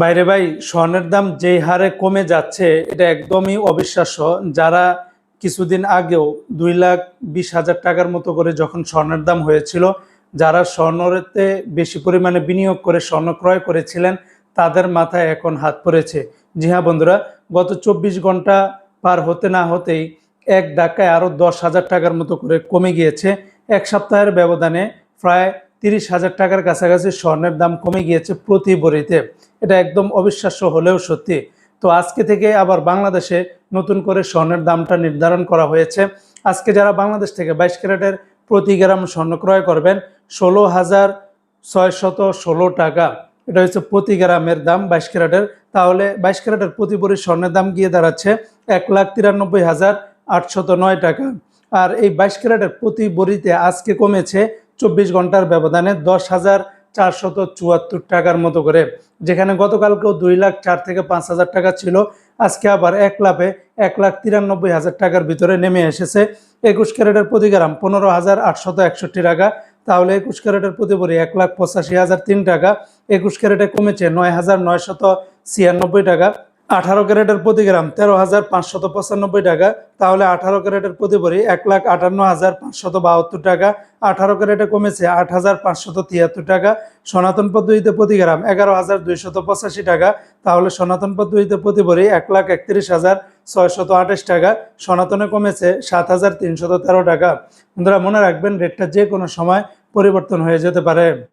বাইরে ভাই, স্বর্ণের দাম যেই হারে কমে যাচ্ছে, এটা একদমই অবিশ্বাস্য। যারা কিছুদিন আগেও দুই লাখ বিশ হাজার টাকার মতো করে যখন স্বর্ণের দাম হয়েছিল, যারা স্বর্ণতে বেশি পরিমাণে বিনিয়োগ করে, স্বর্ণ ক্রয় করেছিলেন, তাদের মাথায় এখন হাত পড়েছে। জি হ্যাঁ বন্ধুরা, গত চব্বিশ ঘণ্টা পার হতে না হতেই এক ডাকায় আরও দশ হাজার টাকার মতো করে কমে গিয়েছে। এক সপ্তাহের ব্যবধানে প্রায় তিরিশ হাজার টাকার কাছাকাছি স্বর্ণের দাম কমে গিয়েছে প্রতি বড়িতে। এটা একদম অবিশ্বাস্য হলেও সত্যি। তো আজকে থেকে আবার বাংলাদেশে নতুন করে স্বর্ণের দামটা নির্ধারণ করা হয়েছে। আজকে যারা বাংলাদেশ থেকে বাইশ ক্যারেটের প্রতি গ্রাম স্বর্ণ ক্রয় করবেন, ষোলো হাজার ছয়শত ষোলো টাকা। এটা হচ্ছে প্রতি গ্রামের দাম বাইশ ক্যারেটের। তাহলে বাইশ ক্যারেটের প্রতি ভরি স্বর্ণের দাম গিয়ে দাঁড়াচ্ছে এক লাখ তিরানব্বই হাজার আটশত নয় টাকা। আর এই বাইশ ক্যারেটের প্রতি বড়িতে আজকে কমেছে চব্বিশ ঘণ্টার ব্যবধানে দশ হাজার চারশত চুয়াত্তর টাকার মতো করে। যেখানে গতকালকেও দুই লাখ চার থেকে পাঁচ হাজার টাকা ছিল, আজকে আবার এক লাভে এক লাখ তিরানব্বই হাজার টাকার ভিতরে নেমে এসেছে। একুশ ক্যারেটের প্রতি গ্রাম পনেরো হাজার আটশত একষট্টি টাকা, তাহলে একুশ ক্যারেটের প্রতি ভরি এক লাখ পঁচাশি হাজার তিন টাকা। একুশ ক্যারেটে কমেছে নয় হাজার নয়শত ছিয়ানব্বই টাকা। আঠারো ক্যারেটের প্রতি গ্রাম তেরো হাজার পাঁচশত পঁচানব্বই টাকা, তাহলে আঠারো ক্যারেটের প্রতি ভরি এক লাখ আটান্ন হাজার পাঁচশত বাহাত্তর টাকা, আঠারো ক্যারেটে কমেছে আট হাজার পাঁচশত তিয়াত্তর টাকা, সনাতন পদ্ধতিতে প্রতি গ্রাম এগারো হাজার দুইশত পঁচাশি টাকা, তাহলে সনাতন পদ্ধতিতে প্রতি ভরি এক লাখ একত্রিশ হাজার ছয়শত আঠাশ টাকা, সনাতনে কমেছে সাত হাজার তিনশত তেরো টাকা। বন্ধুরা, মনে রাখবেন রেটটা যে কোনো সময় পরিবর্তন হয়ে যেতে পারে।